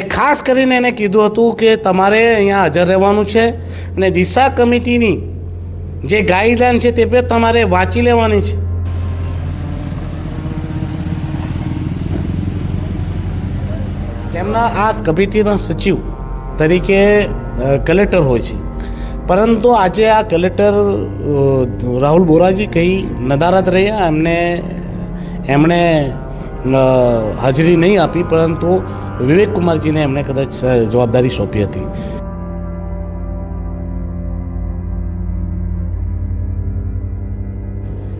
ખાસ કરીને એને કીધું હતું કે તમારે અહીંયા હાજર રહેવાનું છે અને ડીસા કમિટીની જે ગાઈડલાઈન છે તે પણ તમારે વાંચી લેવાની છે. જેમના આ કમિટીના સચિવ તરીકે કલેક્ટર હોય છે. પરંતુ આજે આ કલેક્ટર રાહુલ બોરાજી કંઈ નદારત રહ્યા? એમને, એમણે હાજરી નહીં આપી પરંતુ વિવેક કુમારજીને એમણે કદાચ જવાબદારી સોંપી હતી.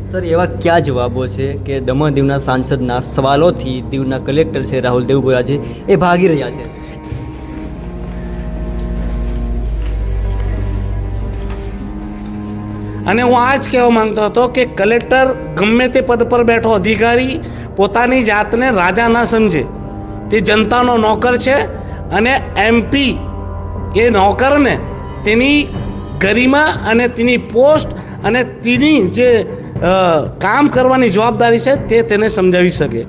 સર એવા કયા જવાબો છે કે દમણ દીવના સાંસદના સવાલોથી દીવના કલેક્ટર છે રાહુલ દેવગોરા છે એ ભાગી રહ્યા છે? અને હું આ જ કહેવા માંગતો હતો કે કલેક્ટર ગમે તે પદ પર બેઠો અધિકારી પોતાની જાતને રાજા ના સમજે. તે જનતાનો નોકર છે અને એમપી એ નોકરને તેની ગરિમા અને તેની પોસ્ટ અને તેની જે કામ કરવાની જવાબદારી છે તે તેને સમજાવી શકે.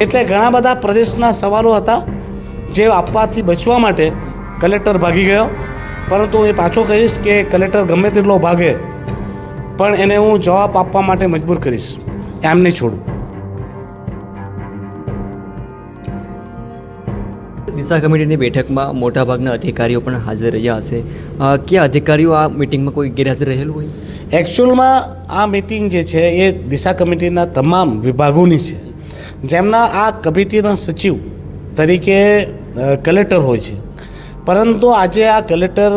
એટલે ઘણા બધા પ્રદેશના સવાલો હતા જે આપવાથી બચવા માટે કલેક્ટર ભાગી ગયો. પરંતુ એ પાછો કહીશ કે કલેક્ટર ગમે તેટલો ભાગે પણ એને હું જવાબ આપવા માટે મજબૂર કરીશ. એમ નહીં છોડું. દિશા કમિટીની બેઠકમાં મોટાભાગના અધિકારીઓ પણ હાજર રહ્યા હશે. કયા અધિકારીઓ આ મિટિંગમાં કોઈ ગેરહાજર રહેલું હોય? એકચ્યુઅલમાં આ મિટિંગ જે છે એ દિશા કમિટીના તમામ વિભાગોની છે. જેમના આ કમિટીના સચિવ તરીકે કલેક્ટર હોય છે. પરંતુ આજે આ કલેક્ટર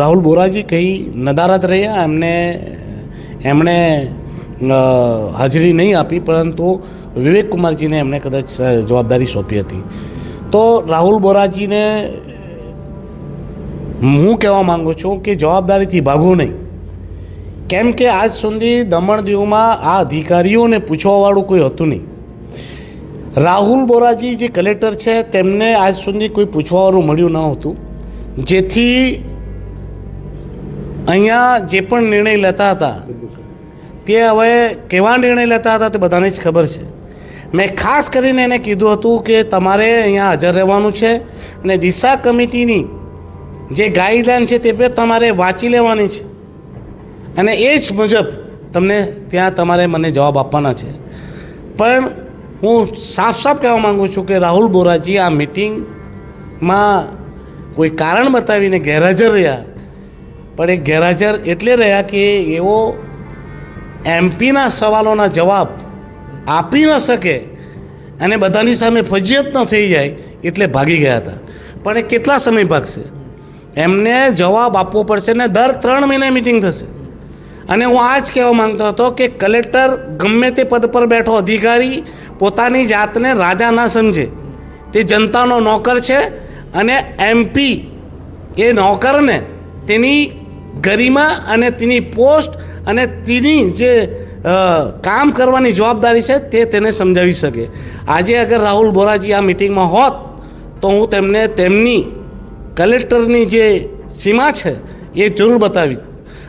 રાહુલ બોરાજી કંઈ નદારત રહ્યા, એમને, એમણે હાજરી નહીં આપી, પરંતુ વિવેક કુમારજીને એમણે કદાચ જવાબદારી સોંપી હતી. તો રાહુલ બોરાજીને હું કહેવા માગું છું કે જવાબદારીથી ભાગો નહીં. કેમ કે આજ સુધી દમણ દીવમાં આ અધિકારીઓને પૂછવાવાળું કોઈ હતું નહીં. રાહુલ બોરાજી જે કલેક્ટર છે, તેમને આજ સુધી કોઈ પૂછવાવાળું મળ્યું ન હતું. જેથી અહીંયા જે પણ નિર્ણય લેતા હતા, તે હવે કેવા નિર્ણય લેતા હતા તે બધાને જ ખબર છે. મેં ખાસ કરીને એને કીધું હતું કે તમારે અહીંયા હાજર રહેવાનું છે અને ડીસા કમિટીની જે ગાઈડલાઈન છે તે પણ તમારે વાંચી લેવાની છે. અને એ જ મુજબ તમને ત્યાં તમારે મને જવાબ આપવાના છે. પણ હું સાફ સાફ કહેવા માગું છું કે રાહુલ બોરાજી આ મિટિંગમાં કોઈ કારણ બતાવીને ગેરહાજર રહ્યા. પણ એ ગેરહાજર એટલે રહ્યા કે એવો એમપીના સવાલોના જવાબ આપી ન શકે અને બધાની સામે ફજિયત ન થઈ જાય એટલે ભાગી ગયા હતા. પણ એ કેટલા સમય ભાગશે? એમને જવાબ આપવો પડશે ને દર ત્રણ મહિને મિટિંગ થશે. અને હું આ જ કહેવા માંગતો હતો કે કલેક્ટર ગમે તે પદ પર બેઠો અધિકારી પોતાની જાતને રાજા ના સમજે. તે જનતાનો નોકર છે અને એમપી એ નોકરને તેની ગરિમા અને તેની પોસ્ટ અને તેની જે કામ કરવાની જવાબદારી છે તે તેને સમજાવી શકે. આજે અગર રાહુલ બોરાજી આ મિટિંગમાં હોત તો હું તેમને તેમની કલેક્ટરની જે સીમા છે એ જરૂર બતાવી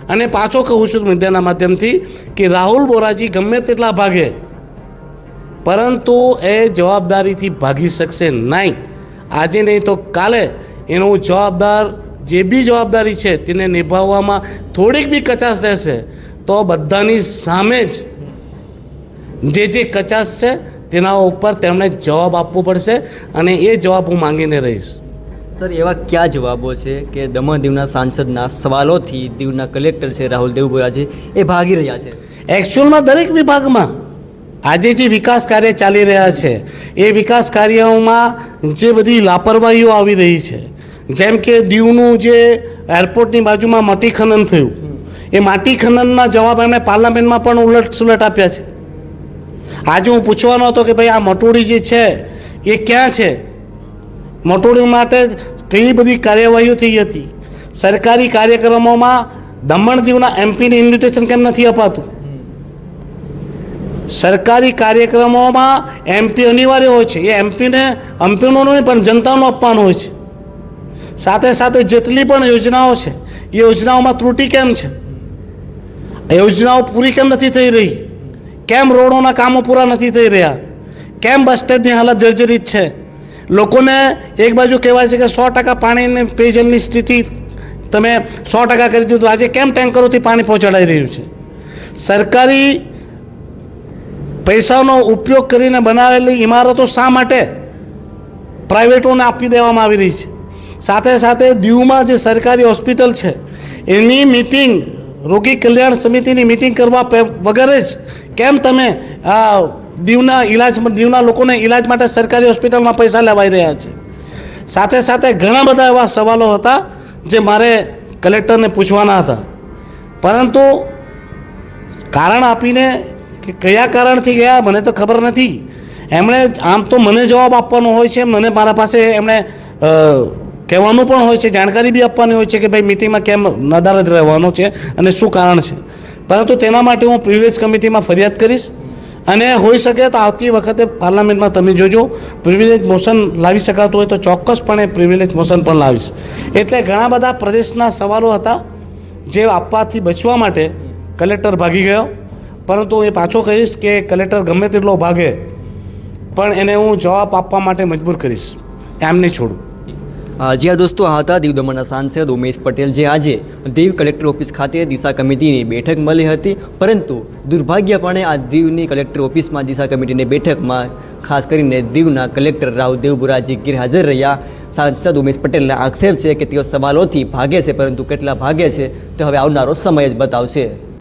અને પાછો કહું છું મીડિયાના માધ્યમથી કે રાહુલ બોરાજી ગમે તેટલા ભાગે પરંતુ એ જવાબદારીથી ભાગી શકશે નહીં. આજે નહીં તો કાલે એનું જવાબદાર જે બી જવાબદારી છે તેને નિભાવવામાં થોડીક બી કચાશ રહેશે તો બધાની સામે જ જે જે કચાશ છે તેના ઉપર તેમણે જવાબ આપવો પડશે અને એ જવાબ હું માંગીને રહીશ. સર એવા કયા જવાબો છે કે દમણ દીવના સાંસદના સવાલોથી દીવના કલેક્ટર છે રાહુલ દેવગોરા છે એ ભાગી રહ્યા છે? એકચ્યુઅલમાં દરેક વિભાગમાં આજે જે વિકાસ કાર્ય ચાલી રહ્યા છે. એ વિકાસ કાર્યોમાં જે બધી લાપરવાહીઓ આવી રહી છે, જેમ કે દીવનું જે એરપોર્ટની બાજુમાં માટી ખનન થયું, એ માટી ખનનના જવાબ એમણે પાર્લામેન્ટમાં પણ ઉલટ સુલટ આપ્યા છે. આજે હું પૂછવાનો હતો કે ભાઈ આ મટોડી જે છે, એ ક્યાં છે? મટોડી માટે કઈ બધી કાર્યવાહીઓ થઈ હતી? સરકારી કાર્યક્રમોમાં દમણ દીવના એમપીને ઇન્વિટેશન કેમ નથી અપાતું? સરકારી કાર્યક્રમોમાં એમપી અનિવાર્ય હોય છે. એ એમપીને એમપીનો નહીં પણ જનતાનો આપવાનો હોય છે. સાથે સાથે જેટલી પણ યોજનાઓ છે, એ યોજનાઓમાં ત્રુટિ કેમ છે? યોજનાઓ પૂરી કેમ નથી થઈ રહી? કેમ રોડોના કામો પૂરા નથી થઈ રહ્યા? કેમ બસ સ્ટેન્ડની હાલત જર્જરિત છે? લોકોને એક બાજુ કહેવાય છે કે સો ટકા પાણીની પેયજલની સ્થિતિ તમે સો ટકા કરી દીધું આજે કેમ ટેન્કરોથી પાણી પહોંચાડાઈ રહ્યું છે? સરકારી પૈસાનો ઉપયોગ કરીને બનાવેલી ઇમારતો શા માટે? પ્રાઇવેટોને આપી દેવામાં આવી રહી છે. સાથે સાથે દીવમાં જે સરકારી હોસ્પિટલ છે, એની મિટિંગ રોગી કલ્યાણ સમિતિની મિટિંગ કરવા વગર જ કેમ તમે આ દીવના ઈલાજ દીવના લોકોને ઈલાજ માટે સરકારી હોસ્પિટલમાં પૈસા લેવાઈ રહ્યા છે? સાથે સાથે ઘણા બધા એવા સવાલો હતા જે મારે કલેક્ટરને પૂછવાના હતા. પરંતુ કારણ આપીને કે કયા કારણથી ગયા, મને તો ખબર નથી. એમણે આમ તો મને જવાબ આપવાનો હોય છે મને મારા પાસે એમણે કહેવાનું પણ હોય છે, જાણકારી બી આપવાની હોય છે કે ભાઈ મિટિંગમાં કેમ નદાર જ રહેવાનો છે અને શું કારણ છે. પરંતુ તેના માટે હું પ્રિવિલેજ કમિટીમાં ફરિયાદ કરીશ અને હોઈ શકે તો આવતી વખતે પાર્લામેન્ટમાં તમે જોજો. પ્રિવિલેજ મોશન લાવી શકાતું હોય તો ચોક્કસપણે પ્રિવિલેજ મોશન પણ લાવીશ. એટલે ઘણા બધા પ્રદેશના સવાલો હતા જે આપવાથી બચવા માટે કલેક્ટર ભાગી ગયો. પરંતુ એ પાછો કહીશ કે કલેક્ટર ગમે તેટલો ભાગે, પણ એને હું જવાબ આપવા માટે મજબૂર કરીશ. એમ નહીં છોડું. જી આ દોસ્તો આ હતા દીવ દમણના સાંસદ ઉમેશ પટેલ. જે આજે દીવ કલેક્ટર ઓફિસ ખાતે દિશા કમિટીની બેઠક મળી હતી. પરંતુ દુર્ભાગ્યપણે આ દીવની કલેક્ટર ઓફિસમાં દિશા કમિટીની બેઠકમાં, ખાસ કરીને દીવના કલેક્ટર રાવ દેવબુરાજી ગેરહાજર રહ્યા. સાંસદ ઉમેશ પટેલના આક્ષેપ છે કે તેઓ સવાલોથી ભાગે છે, પરંતુ કેટલા ભાગે છે, તે હવે આવનારો સમય જ બતાવશે.